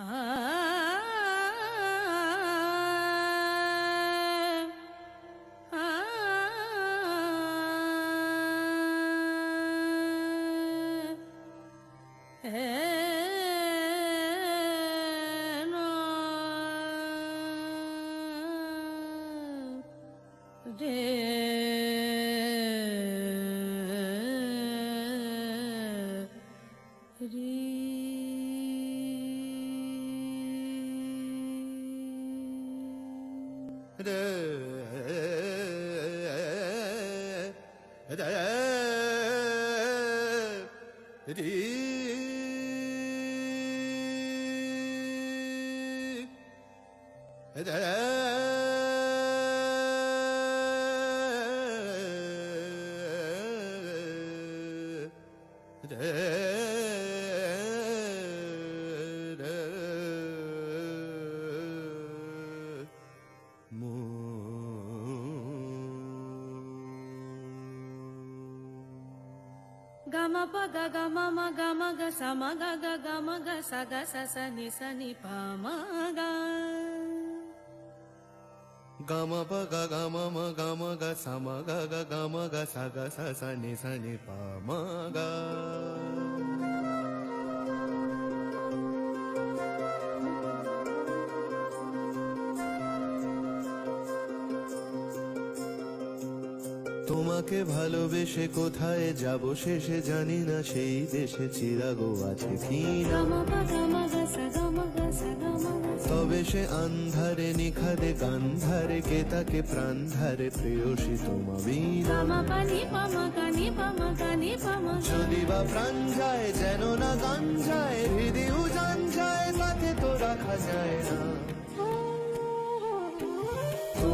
Ah. Yeah. గమ పగ గమ మగ మగ సమ గగ గమ గ సగ సస ని స ని ప మగ గమ పగ గమ మగ మగ సమ గగ గమ గ సగ సస ని స ని ప మగ তোমাকে ভালোবেসে কোথায় যাব শেষে জানি না, সেই দেশে চিরাগো আছে কি তবে সে আন্ধারে নিখাদে গান্ধারে, কে তাকে প্রাণধারে প্রেয়সী তোমাবি যদি বা প্রাণ যায়, যেন না গান যায়, হৃদয় যায় তাকে তো রাখা যায় না।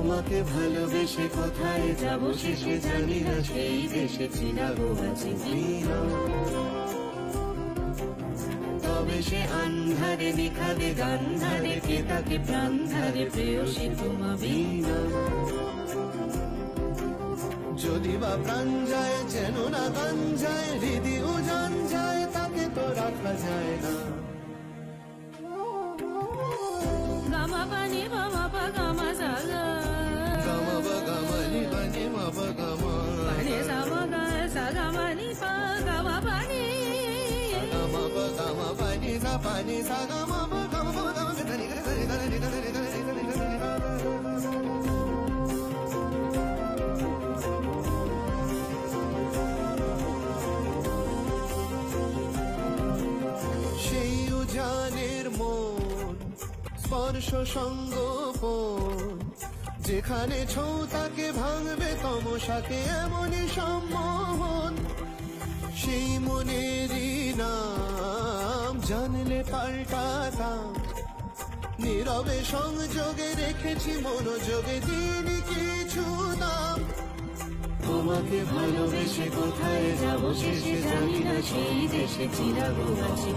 তোমাকে ভালোবেসে কোথায় যাব শেষে জানি না। সেই দেশে চিরাগো আছে তবে সে আন্ধারে নিখাদে গান্ধারে কে তাকে প্রাণ ধারে প্রেয়সী তোমা যদি বা প্রাণ যায়, যেন না গান যায় সেই উজানের মন স্পর্শ সঙ্গপ যেখানে ছৌ তাকে ভাঙবে তমসাকে এমনই সম্ভব জানলে পাল্টাতাম নীরবে সংযোগে রেখেছি মনোযোগে তিনি কিছু নাম তোমাকে ভালোবেসে কোথায় যাব শেষে জানি না, সেই দেশে চিরাগো আছে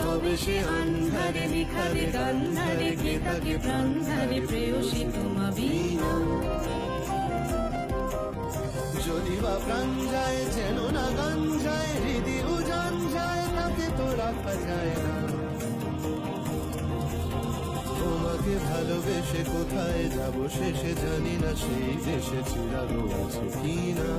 তবে সে আন্ধারে নিখারে, গান্ধারে কে তাকে প্রাণ ধারে প্রেয়সী তোমা বিনা। যদি বা প্রাণ যায় যেন না গান যায় হৃদি উজান যায় তাকে তো রাখা যায় না। তোমাকে ভালোবেসে কোথায় যাব শেষে জানি না, সেই দেশে চিরাগ আছে কি না